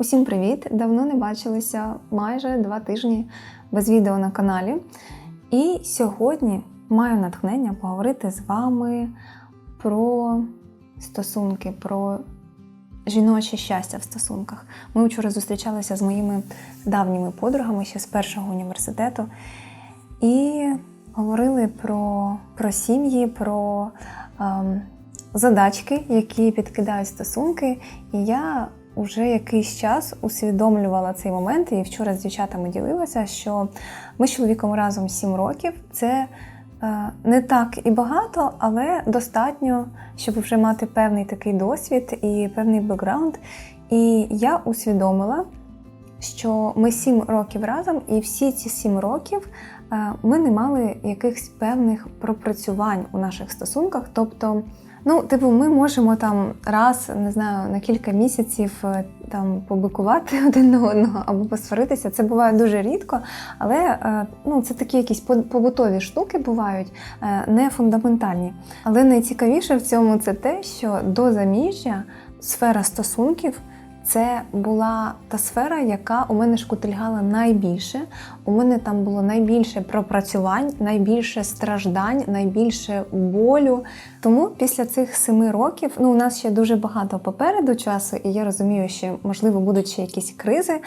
Усім привіт! Давно не бачилися майже два тижні без відео на каналі. І сьогодні маю натхнення поговорити з вами про стосунки, про жіноче щастя в стосунках. Ми вчора зустрічалися з моїми давніми подругами ще з першого університету і говорили про, про сім'ї, про ем, задачки, які підкидають стосунки. І я вже якийсь час усвідомлювала цей момент, і вчора з дівчатами ділилася, що ми з чоловіком разом 7 років. Це е, не так і багато, але достатньо, щоб вже мати певний такий досвід і певний бекграунд. І я усвідомила, що ми 7 років разом, і всі ці 7 років е, ми не мали якихось певних пропрацювань у наших стосунках. Тобто, ну, типу, ми можемо там раз, не знаю, на кілька місяців е, там побикувати один на одного або посваритися. Це буває дуже рідко, але е, ну, це такі якісь побутові штуки бувають, е, не фундаментальні. Але найцікавіше в цьому це те, що до заміжжя сфера стосунків. Це була та сфера, яка у мене шкутильгала найбільше. У мене там було найбільше пропрацювань, найбільше страждань, найбільше болю. Тому після цих семи років, ну у нас ще дуже багато попереду часу, і я розумію, що можливо будуть ще якісь кризи.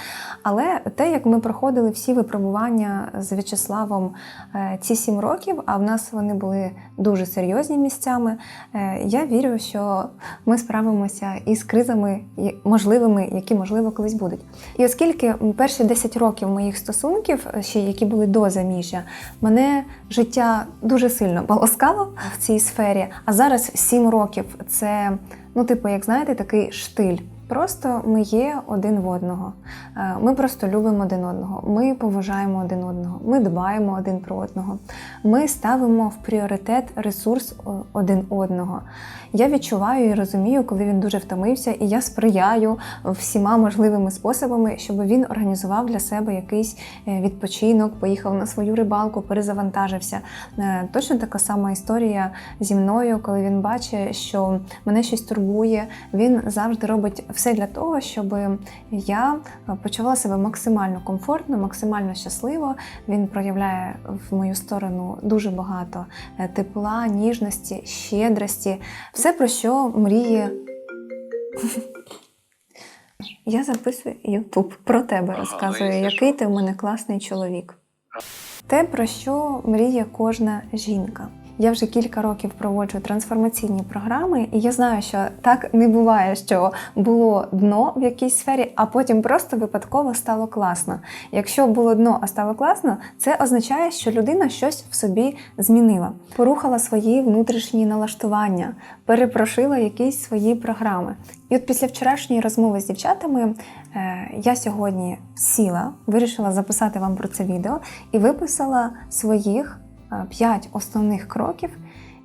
Але те, як ми проходили всі випробування з В'ячеславом е, ці сім років, а в нас вони були дуже серйозні місцями. е, Я вірю, що ми справимося із кризами можливими, які можливо колись будуть. І оскільки перші 10 років моїх стосунків, ще які були до заміжжя, мене життя дуже сильно полоскало в цій сфері. А зараз 7 років це, ну, типу, як знаєте, такий штиль. Просто ми є один в одного. Е, Ми просто любимо один одного. Ми поважаємо один одного. Ми дбаємо один про одного. Ми ставимо в пріоритет ресурс один одного. Я відчуваю і розумію, коли він дуже втомився, і я сприяю всіма можливими способами, щоб він організував для себе якийсь е, відпочинок, поїхав на свою рибалку, перезавантажився. Е, Точно така сама історія зі мною, коли він бачить, що мене щось турбує. Він завжди робить все для того, щоб я почувала себе максимально комфортно, максимально щасливо. Він проявляє в мою сторону дуже багато е, тепла, ніжності, щедрості, все про що мріє. Я записую Ютуб про тебе, розказую, який ти в мене класний чоловік. Те, про що мріє кожна жінка. Я вже кілька років проводжу трансформаційні програми, і я знаю, що так не буває, що було дно в якійсь сфері, а потім просто випадково стало класно. Якщо було дно, а стало класно, це означає, що людина щось в собі змінила, порухала свої внутрішні налаштування, перепрошила якісь свої програми. І от після вчорашньої розмови з дівчатами е, я сьогодні сіла, вирішила записати вам про це відео і виписала своїх е, п'ять основних кроків,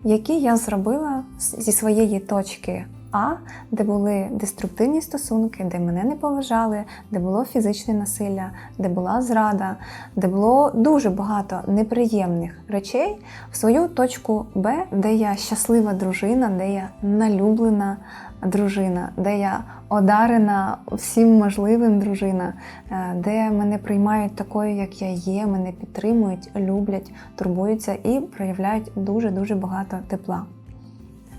які я зробила зі своєї точки А, де були деструктивні стосунки, де мене не поважали, де було фізичне насилля, де була зрада, де було дуже багато неприємних речей, в свою точку Б, де я щаслива дружина, де я налюблена дружина, де я одарена всім можливим дружина, е, де мене приймають такою, як я є, мене підтримують, люблять, турбуються і проявляють дуже-дуже багато тепла.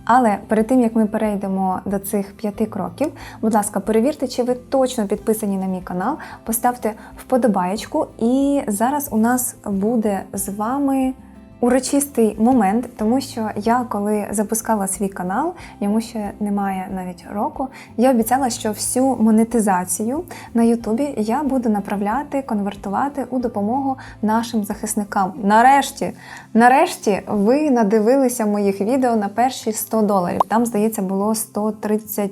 Але перед тим як ми перейдемо до цих п'яти кроків, будь ласка, перевірте, чи ви точно підписані на мій канал, поставте вподобаєчку, і зараз у нас буде з вами. Урочистий момент, тому що я, коли запускала свій канал, йому ще немає навіть року. Я обіцяла, що всю монетизацію на Ютубі я буду направляти, конвертувати у допомогу нашим захисникам. Нарешті, нарешті, ви надивилися моїх відео на перші 100 доларів. Там, здається, було 130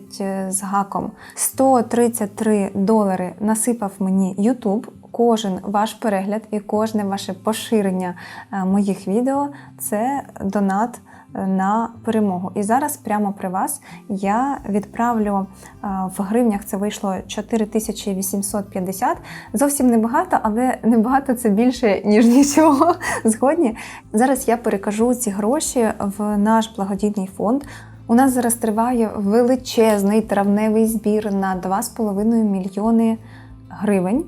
з гаком. 133 долари насипав мені Ютуб. Кожен ваш перегляд і кожне ваше поширення е, моїх відео це донат е, на перемогу. І зараз прямо при вас я відправлю е, в гривнях. Це вийшло 4850. Зовсім небагато, але небагато це більше ніж нічого. Згодні. Зараз я перекажу ці гроші в наш благодійний фонд. У нас зараз триває величезний травневий збір на 2,5 мільйони гривень.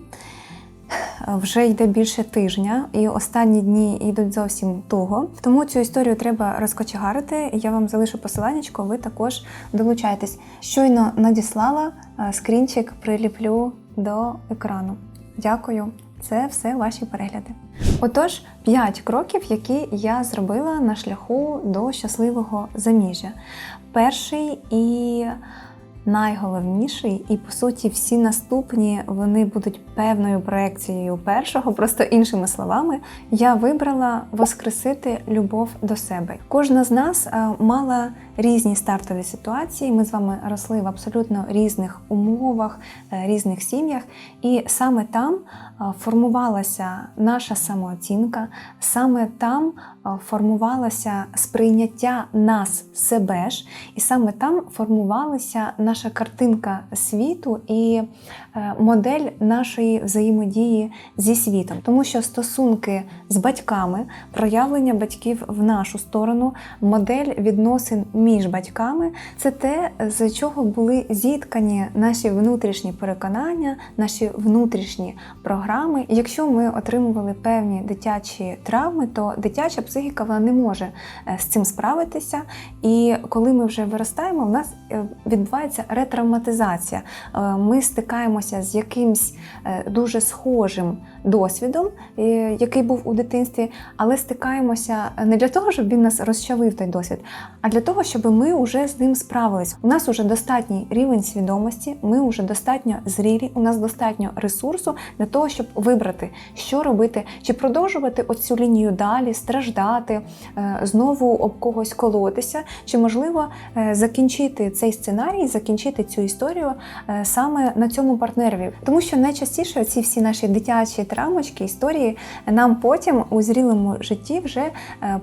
Вже йде більше тижня, і останні дні йдуть зовсім туго. Тому цю історію треба розкочегарити. Я вам залишу посиланнячко, ви також долучайтесь. Щойно надіслала е, скрінчик, приліплю до екрану. Дякую, це все ваші перегляди. Отож, 5 кроків, які я зробила на шляху до щасливого заміжжя. Перший і найголовніший, і по суті, всі наступні вони будуть певною проекцією першого, просто іншими словами, я вибрала воскресити любов до себе. Кожна з нас е, мала різні стартові ситуації. Ми з вами росли в абсолютно різних умовах, е, різних сім'ях, і саме там формувалася наша самооцінка, саме там формувалося сприйняття нас себе ж, і саме там формувалася наша картинка світу і модель нашої взаємодії зі світом, тому що стосунки з батьками, проявлення батьків в нашу сторону, модель відносин між батьками це те, з чого були зіткані наші внутрішні переконання, наші внутрішні програми. І якщо ми отримували певні дитячі травми, то дитяча психіка вона не може е, з цим справитися. І коли ми вже виростаємо, в нас е, відбувається ретравматизація. Е, ми стикаємося з якимсь дуже схожим досвідом, який був у дитинстві, але стикаємося не для того, щоб він нас розчавив той досвід, а для того, щоб ми вже з ним справились. У нас вже достатній рівень свідомості, ми вже достатньо зрілі, у нас достатньо ресурсу для того, щоб вибрати, що робити, чи продовжувати оцю лінію далі, страждати, е, знову об когось колотися, чи можливо е, закінчити цей сценарій, закінчити цю історію е, саме на цьому партнерові, тому що найчастіше ці всі наші дитячі травмочки, історії нам потім у зрілому житті вже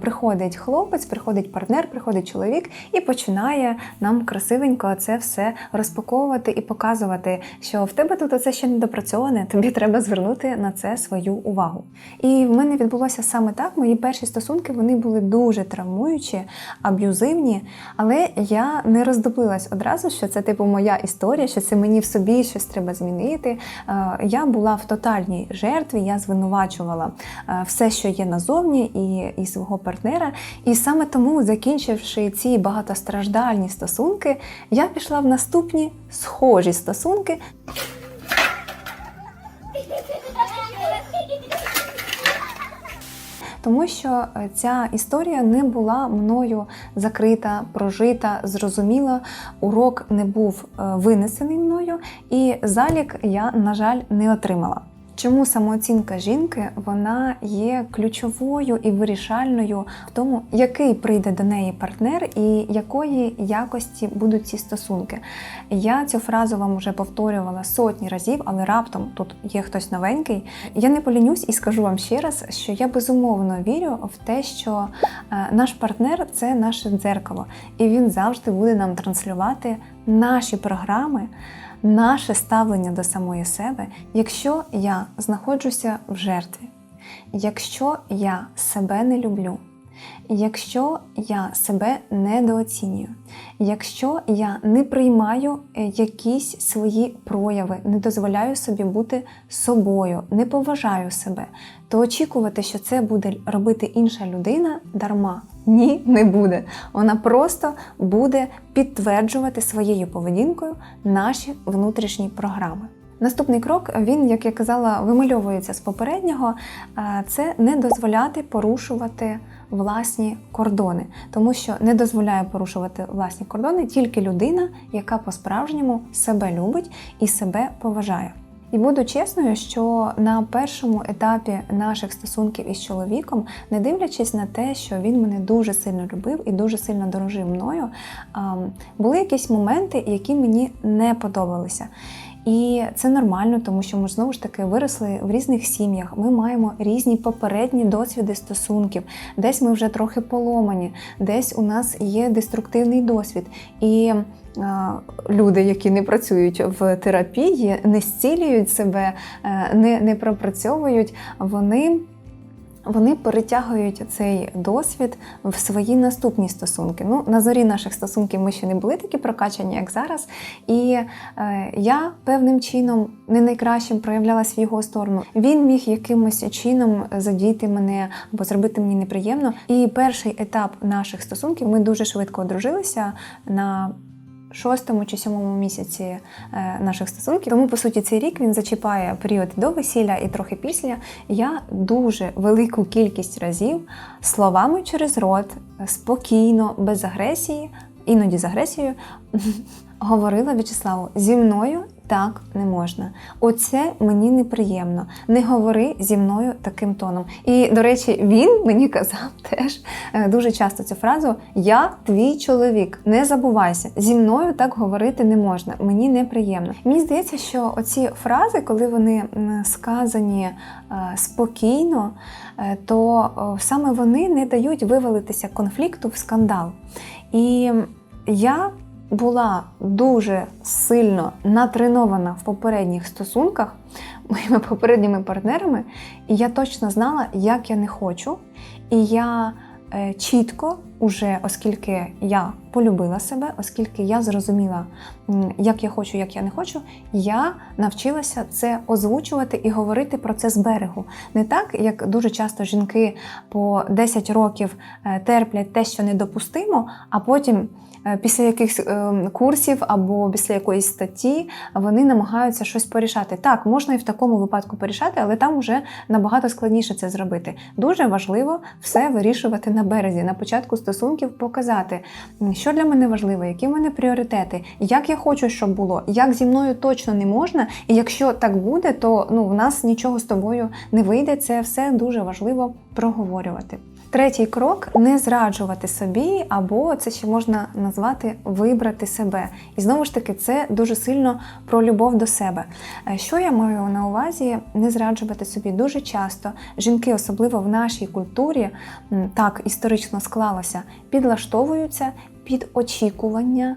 приходить хлопець, приходить партнер, приходить чоловік і починає нам красивенько це все розпаковувати і показувати, що в тебе тут оце ще не допрацьоване, тобі треба звернути на це свою увагу. І в мене відбулося саме так. Мої перші стосунки вони були дуже травмуючі, аб'юзивні, але я не роздоблилась одразу, що це типу моя історія, що це мені в собі щось треба змінити. Е, я була в тотальній жертві, я звинувачувала е, все, що є назовні, і, і свого партнера. І саме тому, закінчивши ці багатостраждальні стосунки, я пішла в наступні схожі стосунки. Тому що е, ця історія не була мною закрита, прожита, зрозуміла. Урок не був е, винесений мною, і залік я, на жаль, не отримала. Чому самооцінка жінки вона є ключовою і вирішальною в тому, який прийде до неї партнер і якої якості будуть ці стосунки? Я цю фразу вам вже повторювала сотні разів, але раптом тут є хтось новенький. Я не полінюсь і скажу вам ще раз, що я безумовно вірю в те, що е, наш партнер це наше дзеркало, і він завжди буде нам транслювати наші програми наше ставлення до самої себе, якщо я знаходжуся в жертві, якщо я себе не люблю, якщо я себе недооцінюю, якщо я не приймаю е, якісь свої прояви, не дозволяю собі бути собою, не поважаю себе, то очікувати, що це буде робити інша людина дарма. Ні, не буде. Вона просто буде підтверджувати своєю поведінкою наші внутрішні програми. Наступний крок, він, як я казала, вимальовується з попереднього, це не дозволяти порушувати власні кордони, тому що не дозволяє порушувати власні кордони тільки людина, яка по-справжньому себе любить і себе поважає. І буду чесною, що на першому етапі наших стосунків із чоловіком, не дивлячись на те, що він мене дуже сильно любив і дуже сильно дорожив мною, були якісь моменти, які мені не подобалися. І це нормально, тому що ми знову ж таки виросли в різних сім'ях. Ми маємо різні попередні досвіди стосунків. Десь ми вже трохи поломані, десь у нас є деструктивний досвід. І люди, які не працюють в терапії, не зцілюють себе, е, не, не пропрацьовують, вони вони перетягують цей досвід в свої наступні стосунки. Ну, на зорі наших стосунків ми ще не були такі прокачані, як зараз. І е, я певним чином не найкращим проявлялась в його сторону. Він міг якимось чином задіяти мене або зробити мені неприємно. І перший етап наших стосунків ми дуже швидко одружилися на шостому чи сьомому місяці е, наших стосунків. Тому, по суті, цей рік він зачіпає період до весілля і трохи після. Я дуже велику кількість разів словами через рот, спокійно, без агресії, іноді з агресією, говорила В'ячеславу, зі мною так не можна. Оце мені неприємно. Не говори зі мною таким тоном. І, до речі, він мені казав теж е, дуже часто цю фразу: Я твій чоловік, не забувайся, зі мною так говорити не можна. Мені неприємно. Мені здається, що оці фрази, коли вони сказані е, спокійно, е, то саме вони не дають вивалитися конфлікту в скандал. І я була дуже сильно натренована в попередніх стосунках моїми попередніми партнерами, і я точно знала, як я не хочу. І я е, чітко, уже, оскільки я полюбила себе, оскільки я зрозуміла, як я хочу, як я не хочу, я навчилася це озвучувати і говорити про це з берегу. Не так, як дуже часто жінки по 10 років е, терплять те, що недопустимо, а потім. е, Після якихось е, курсів або після якоїсь статті вони намагаються щось порішати. Так, можна і в такому випадку порішати, але там вже набагато складніше це зробити. Дуже важливо все вирішувати на березі, на початку стосунків показати, що для мене важливо, які в мене пріоритети, як я хочу, щоб було, як зі мною точно не можна. І якщо так буде, то ну в нас нічого з тобою не вийде. Це все дуже важливо проговорювати. Третій крок не зраджувати собі, або це ще можна назвати вибрати себе. І знову ж таки, це дуже сильно про любов до себе. Е, Що я маю на увазі не зраджувати собі дуже часто. Жінки, особливо в нашій культурі, так історично склалося, підлаштовуються під очікування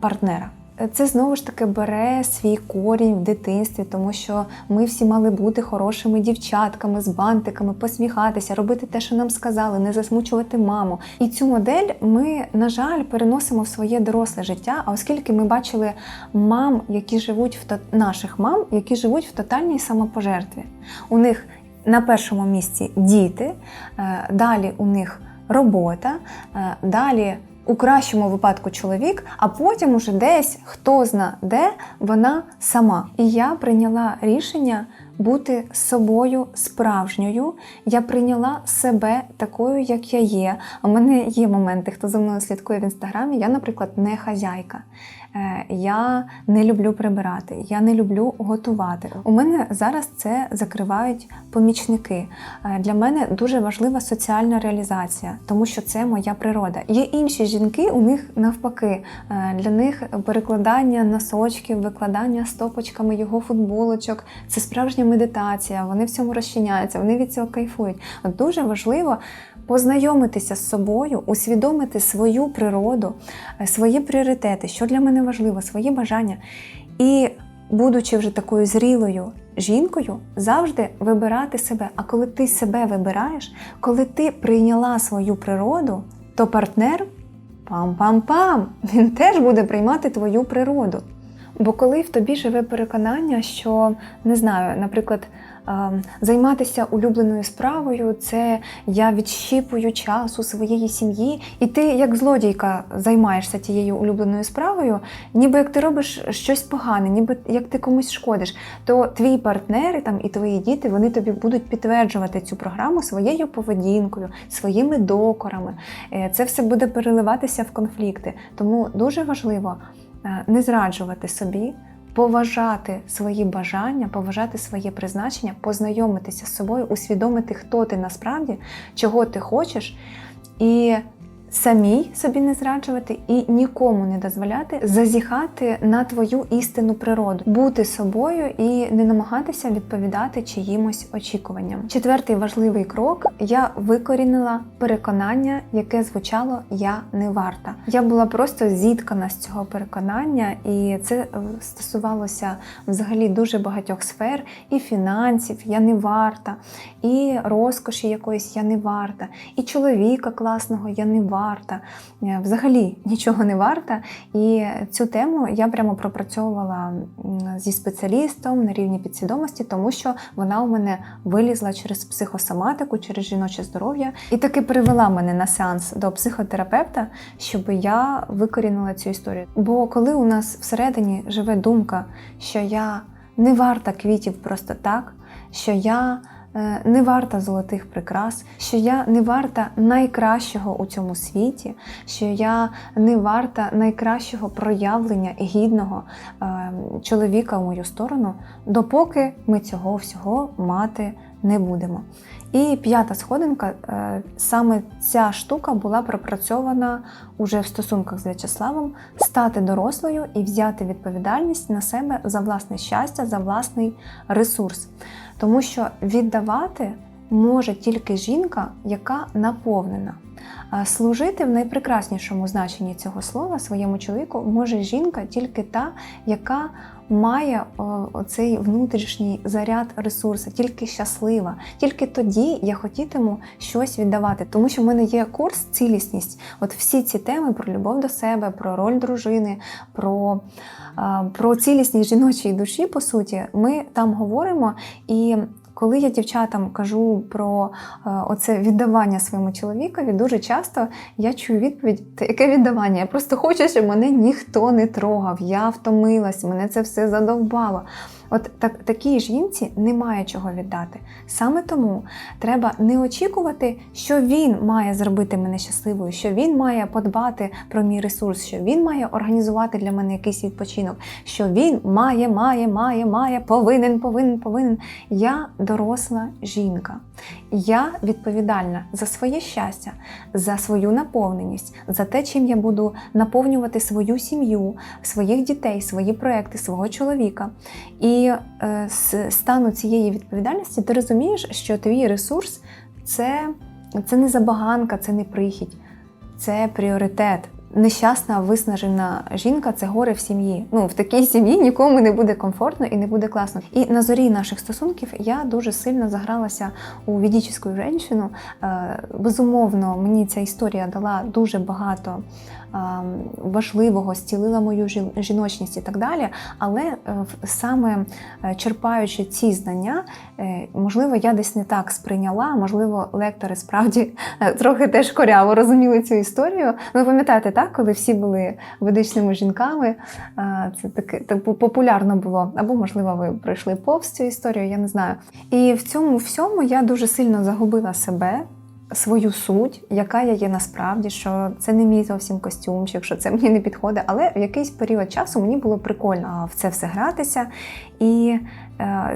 партнера. Це знову ж таки бере свій корінь в дитинстві, тому що ми всі мали бути хорошими дівчатками з бантиками, посміхатися, робити те, що нам сказали, не засмучувати маму. І цю модель ми, на жаль, переносимо в своє доросле життя. А оскільки ми бачили мам, які живуть в то- наших мам, які живуть в тотальній самопожертві. У них на першому місці діти, е, далі у них робота, е, далі у кращому випадку чоловік, а потім уже десь хто зна де вона сама. І я прийняла рішення бути собою справжньою. Я прийняла себе такою, як я є. У мене є моменти, хто за мною слідкує в інстаграмі. Я, наприклад, не хазяйка. Е, Я не люблю прибирати, я не люблю готувати. У мене зараз це закривають помічники. Е, Для мене дуже важлива соціальна реалізація, тому що це моя природа. Є інші жінки, у них навпаки. Е, Для них перекладання носочків, викладання стопочками його футболочок це справжня медитація. Вони в цьому розчиняються, вони від цього кайфують. От дуже важливо познайомитися з собою, усвідомити свою природу, свої пріоритети, що для мене важливо, свої бажання. І, будучи вже такою зрілою жінкою, завжди вибирати себе. А коли ти себе вибираєш, коли ти прийняла свою природу, то партнер пам-пам-пам, він теж буде приймати твою природу. Бо коли в тобі живе переконання, що не знаю, наприклад, займатися улюбленою справою, це я відщіпую час у своєї сім'ї, і ти, як злодійка, займаєшся тією улюбленою справою, ніби як ти робиш щось погане, ніби як ти комусь шкодиш, то твій партнер там і твої діти вони тобі будуть підтверджувати цю програму своєю поведінкою, своїми докорами. Е, Це все буде переливатися в конфлікти. Тому дуже важливо е, не зраджувати собі, поважати свої бажання, поважати своє призначення, познайомитися з собою, усвідомити, хто ти насправді, чого ти хочеш, і самій собі не зраджувати і нікому не дозволяти зазіхати на твою істинну природу, бути собою і не намагатися відповідати чиїмось очікуванням. Четвертий важливий крок: я викорінила переконання, яке звучало я не варта. Я була просто зіткана з цього переконання, і це е, стосувалося взагалі дуже багатьох сфер і фінансів, я не варта, і розкоші якоїсь я не варта, і чоловіка класного я не варта. Е, Взагалі нічого не варта. І цю тему я прямо пропрацьовувала зі спеціалістом на рівні підсвідомості, тому що вона у мене вилізла через психосоматику, через жіноче здоров'я, і таки привела мене на сеанс до психотерапевта, щоб я викорінила цю історію. Бо коли у нас всередині живе думка, що я не варта квітів просто так, що я не варта золотих прикрас, що я не варта найкращого у цьому світі, що я не варта найкращого проявлення гідного е, чоловіка в мою сторону, допоки ми цього всього мати не будемо. І п'ята сходинка, е, саме ця штука була пропрацьована уже в стосунках з В'ячеславом стати дорослою і взяти відповідальність на себе за власне щастя, за власний ресурс. Тому що віддавати може тільки жінка, яка наповнена. Служити в найпрекраснішому значенні цього слова своєму чоловіку може жінка тільки та, яка має цей внутрішній заряд ресурсу, тільки щаслива. Тільки тоді я хотітиму щось віддавати. Тому що в мене є курс цілісність. От всі ці теми про любов до себе, про роль дружини, про, а, про цілісність жіночої душі, по суті, ми там говоримо і. Коли я дівчатам кажу про е, оце віддавання своєму чоловікові, дуже часто я чую відповідь: «Та яке віддавання? Я просто хочу, щоб мене ніхто не трогав. Я втомилась, мене це все задовбало. От так, такій жінці немає чого віддати. Саме тому треба не очікувати, що він має зробити мене щасливою, що він має подбати про мій ресурс, що він має організувати для мене якийсь відпочинок, що він має, має, має, має, повинен, повинен, повинен. Я доросла жінка. Я відповідальна за своє щастя, за свою наповненість, за те, чим я буду наповнювати свою сім'ю, своїх дітей, свої проекти, свого чоловіка. І е, з стану цієї відповідальності ти розумієш, що твій ресурс це, це не забаганка, це не прихідь, це пріоритет. Нещасна, виснажена жінка це горе в сім'ї. Ну в такій сім'ї нікому не буде комфортно і не буде класно. І на зорі наших стосунків я дуже сильно загралася у ведічну жінку. Е, Безумовно, мені ця історія дала дуже багато е, важливого, зцілила мою жіночність і так далі. Але е, саме черпаючи ці знання, можливо, я десь не так сприйняла. Можливо, лектори справді трохи теж коряво розуміли цю історію. Ви пам'ятаєте, так, коли всі були ведичними жінками, це таке так популярно було. Або, можливо, ви пройшли повз цю історію, я не знаю. І в цьому всьому я дуже сильно загубила себе. Свою суть, яка я є насправді, що це не мій зовсім костюмчик, що це мені не підходить. Але в якийсь період часу мені було прикольно в це все гратися, і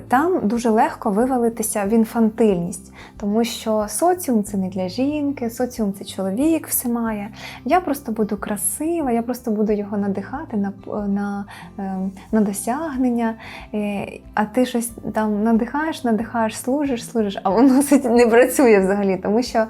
там дуже легко вивалитися в інфантильність, тому що соціум це не для жінки, соціум це чоловік все має. Я просто буду красива, я просто буду його надихати на, на, е, на досягнення. Е, А ти щось там надихаєш, надихаєш, служиш, служиш, а воно не працює взагалі, тому що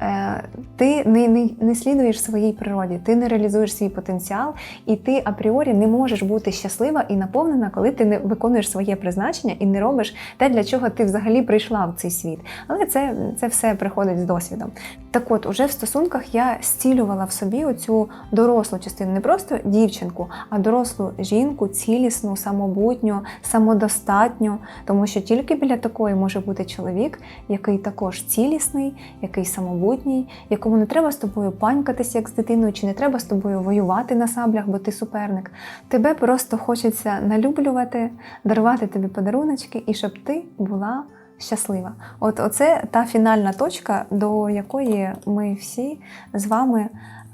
е, ти не, не, не слідуєш своїй природі, ти не реалізуєш свій потенціал, і ти апріорі не можеш бути щаслива і наповнена, коли ти не виконуєш своє призначення і не робиш те, для чого ти взагалі прийшла в цей світ. Але це, це все приходить з досвідом. Так от, уже в стосунках я зцілювала в собі оцю дорослу частину, не просто дівчинку, а дорослу жінку, цілісну, самобутню, самодостатню, тому що тільки біля такої може бути чоловік, який також цілісний, який самобутній, якому не треба з тобою панькатися як з дитиною, чи не треба з тобою воювати на саблях, бо ти суперник. Тебе просто хочеться налюблювати, дарувати тобі подаруночки, і щоб ти була щаслива. От оце та фінальна точка, до якої ми всі з вами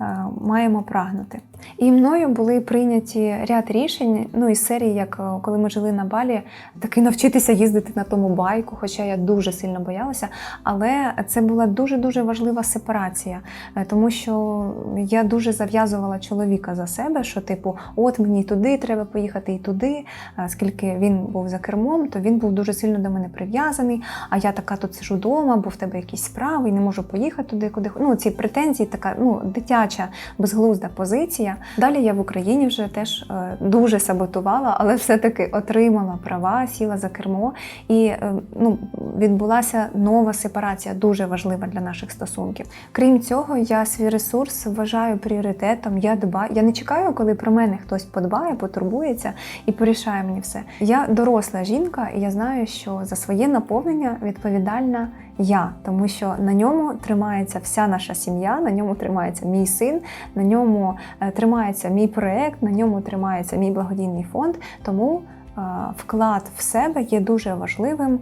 е, маємо прагнути. І мною були прийняті ряд рішень. Ну із серії, як е, коли ми жили на балі, таки навчитися їздити на тому байку, хоча я дуже сильно боялася. Але це була дуже дуже важлива сепарація, е, тому що я дуже зав'язувала чоловіка за себе, що типу, от мені туди треба поїхати, і туди. Е, Скільки він був за кермом, то він був дуже сильно до мене прив'язаний. А я така тут сижу вдома, бо в тебе якісь справи, і не можу поїхати туди, куди ну, ці претензії, така ну дитяча безглузда позиція. Далі я в Україні вже теж е, дуже саботувала, але все-таки отримала права, сіла за кермо, і е, ну, відбулася нова сепарація, дуже важлива для наших стосунків. Крім цього, я свій ресурс вважаю пріоритетом. Я дбаю. Я не чекаю, коли про мене хтось подбає, потурбується і порішає мені все. Я доросла жінка, і я знаю, що за своє наповнення відповідальна я, тому що на ньому тримається вся наша сім'я, на ньому тримається мій син, на ньому е, тримається мій проект, на ньому тримається мій благодійний фонд. Тому е, вклад в себе є дуже важливим.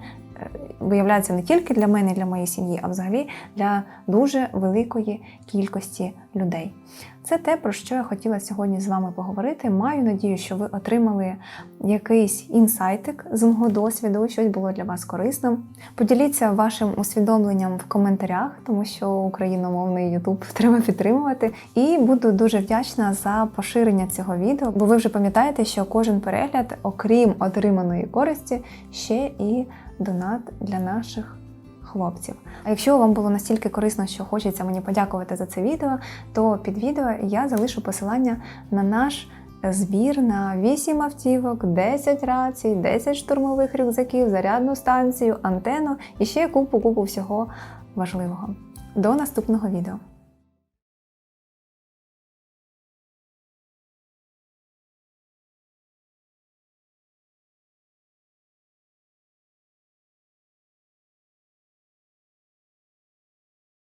Виявляється не тільки для мене, і для моєї сім'ї, а взагалі для дуже великої кількості людей. Це те, про що я хотіла сьогодні з вами поговорити. Маю надію, що ви отримали якийсь інсайтик з мого досвіду, щось було для вас корисним. Поділіться вашим усвідомленням в коментарях, тому що україномовний YouTube треба підтримувати. І буду дуже вдячна за поширення цього відео, бо ви вже пам'ятаєте, що кожен перегляд, окрім отриманої користі, ще і донат для наших. Хлопців. А якщо вам було настільки корисно, що хочеться мені подякувати за це відео, то під відео я залишу посилання на наш збір на 8 автівок, 10 рацій, 10 штурмових рюкзаків, зарядну станцію, антенну і ще купу-купу всього важливого. До наступного відео.